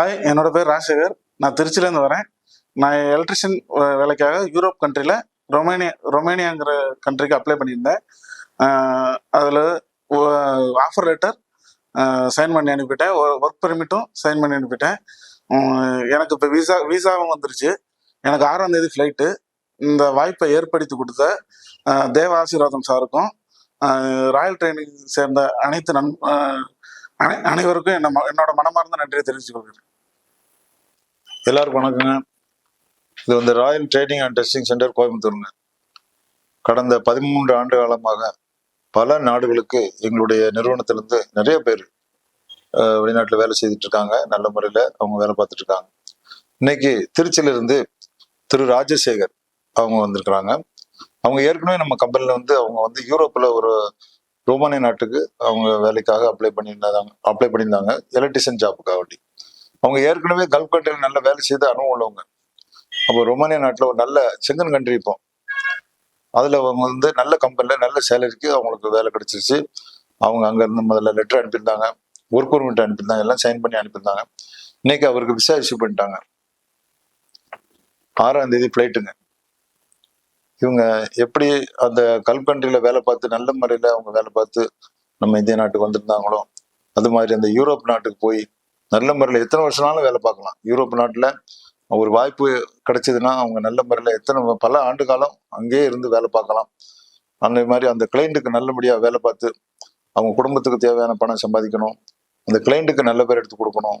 Hi என்னோட பேர் ராஜசேகர். நான் திருச்சியிலேருந்து வரேன். நான் எலக்ட்ரிஷியன் வேலைக்காக யூரோப் கண்ட்ரியில் ரொமேனியா ரொமேனியாங்கிற கண்ட்ரிக்கு அப்ளை பண்ணியிருந்தேன். அதில் ஆஃபர் லெட்டர் சைன் பண்ணி அனுப்பிட்டேன். ஒர்க் பெர்மிட்டும் சைன் பண்ணி அனுப்பிட்டேன். எனக்கு இப்போ விசா விசாவும் வந்துருச்சு. எனக்கு ஆறாம் தேதி ஃப்ளைட்டு இந்த வாய்ப்பை ஏற்படுத்தி கொடுத்த தேவ ஆசீர்வாதம் சாருக்கும் ராயல் ட்ரெயினிங் சேர்ந்த அனைத்து நன் அனை- அனைவருக்கும் என்ன ம- என்னோட மனமார்ந்த நன்றியை தெரிவித்துக் கொள்கிறேன். எல்லாருக்கும் வணக்கங்க. இது வந்து royal training and testing centre கோயம்புத்தூருங்க. கடந்த பதிமூன்று ஆண்டு காலமாக பல நாடுகளுக்கு எங்களுடைய நிறுவனத்திலிருந்து நிறைய பேர் வெளிநாட்டில் வேலை செய்துட்டு இருக்காங்க. நல்ல முறையில் அவங்க வேலை பார்த்துட்டு இருக்காங்க. இன்னைக்கு திருச்சியிலிருந்து திரு. ராஜசேகர் அவங்க வந்திருக்கிறாங்க. அவங்க ஏற்கனவே நம்ம கம்பெனியில் வந்து அவங்க வந்து யூரோப்பில் ஒரு ரோமானிய நாட்டுக்கு அவங்க வேலைக்காக அப்ளை பண்ணியிருந்தாங்க அப்ளை பண்ணியிருந்தாங்க. எலக்ட்ரிஷியன் ஜாப்புக்காக வேண்டி அவங்க ஏற்கனவே கல்ஃப் கண்ட்ரியில் நல்ல வேலை செய்து அனுபவம் உள்ளவங்க. அப்போ ரொமானியா நாட்டில் ஒரு நல்ல செங்கன் கண்ட்ரி இப்போ. அதில் அவங்க வந்து நல்ல கம்பெனியில் நல்ல சேலரிக்கு அவங்களுக்கு வேலை கிடச்சிருச்சு. அவங்க அங்கேருந்து முதல்ல லெட்டர் அனுப்பியிருந்தாங்க. ஒர்க் பர்மிட் அனுப்பியிருந்தாங்க. எல்லாம் சைன் பண்ணி அனுப்பியிருந்தாங்க. இன்னைக்கு அவருக்கு விசா இஷ்யூ பண்ணிட்டாங்க. ஆறாம் தேதி ஃப்ளைட்டுங்க இவங்க எப்படி அந்த கல்ஃப் கண்ட்ரியில் வேலை பார்த்து நல்ல முறையில் அவங்க வேலை பார்த்து நம்ம இந்திய நாட்டுக்கு வந்திருந்தாங்களோ அது மாதிரி அந்த யூரோப் நாட்டுக்கு போய் நல்ல முறையில் எத்தனை வருஷம்னாலும் வேலை பார்க்கலாம். யூரோப் நாட்டில் ஒரு வாய்ப்பு கிடைச்சதுன்னா அவங்க நல்ல முறையில் எத்தனை பல ஆண்டு காலம் அங்கேயே இருந்து வேலை பார்க்கலாம். அந்த மாதிரி அந்த கிளைண்ட்டுக்கு நல்லபடியாக வேலை பார்த்து அவங்க குடும்பத்துக்கு தேவையான பணம் சம்பாதிக்கணும். அந்த கிளைண்ட்டுக்கு நல்ல பேர் எடுத்து கொடுக்கணும்.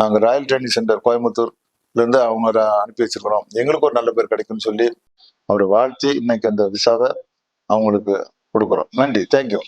நாங்கள் ராயல் ட்ரைனிங் சென்டர் கோயம்புத்தூர்லேருந்து அவங்க அனுப்பி வச்சிருக்கிறோம். எங்களுக்கு ஒரு நல்ல பேர் கிடைக்கும்னு சொல்லி அவரை வாழ்த்தி இன்னைக்கு அந்த விசாவை அவங்களுக்கு கொடுக்குறோம். நன்றி. தேங்க்யூ